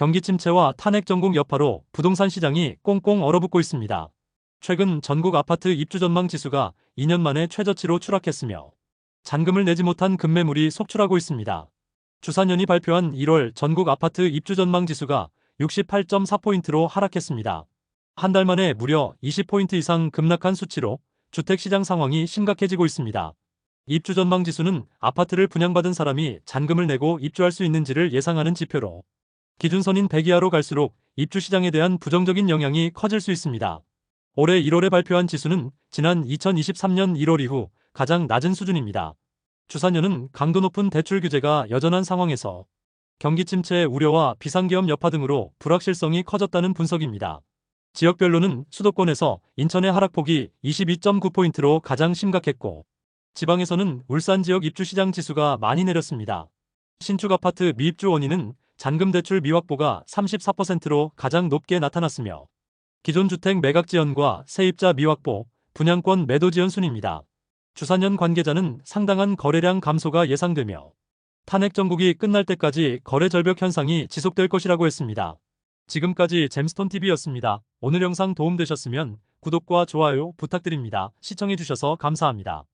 경기 침체와 탄핵 전국 여파로 부동산 시장이 꽁꽁 얼어붙고 있습니다. 최근 전국 아파트 입주 전망 지수가 2년 만에 최저치로 추락했으며 잔금을 내지 못한 급매물이 속출하고 있습니다. 주산연이 발표한 1월 전국 아파트 입주 전망 지수가 68.4포인트로 하락했습니다. 한 달 만에 무려 20포인트 이상 급락한 수치로 주택시장 상황이 심각해지고 있습니다. 입주 전망 지수는 아파트를 분양받은 사람이 잔금을 내고 입주할 수 있는지를 예상하는 지표로 기준선인 100 이하로 갈수록 입주 시장에 대한 부정적인 영향이 커질 수 있습니다. 올해 1월에 발표한 지수는 지난 2023년 1월 이후 가장 낮은 수준입니다. 주산연은 강도 높은 대출 규제가 여전한 상황에서 경기 침체의 우려와 비상계엄 여파 등으로 불확실성이 커졌다는 분석입니다. 지역별로는 수도권에서 인천의 하락폭이 22.9포인트로 가장 심각했고 지방에서는 울산 지역 입주시장 지수가 많이 내렸습니다. 신축 아파트 미입주 원인은 잔금 대출 미확보가 34%로 가장 높게 나타났으며 기존 주택 매각 지연과 세입자 미확보, 분양권 매도 지연 순입니다. 주산연 관계자는 상당한 거래량 감소가 예상되며 탄핵 정국이 끝날 때까지 거래 절벽 현상이 지속될 것이라고 했습니다. 지금까지 잼스톤TV였습니다. 오늘 영상 도움되셨으면 구독과 좋아요 부탁드립니다. 시청해주셔서 감사합니다.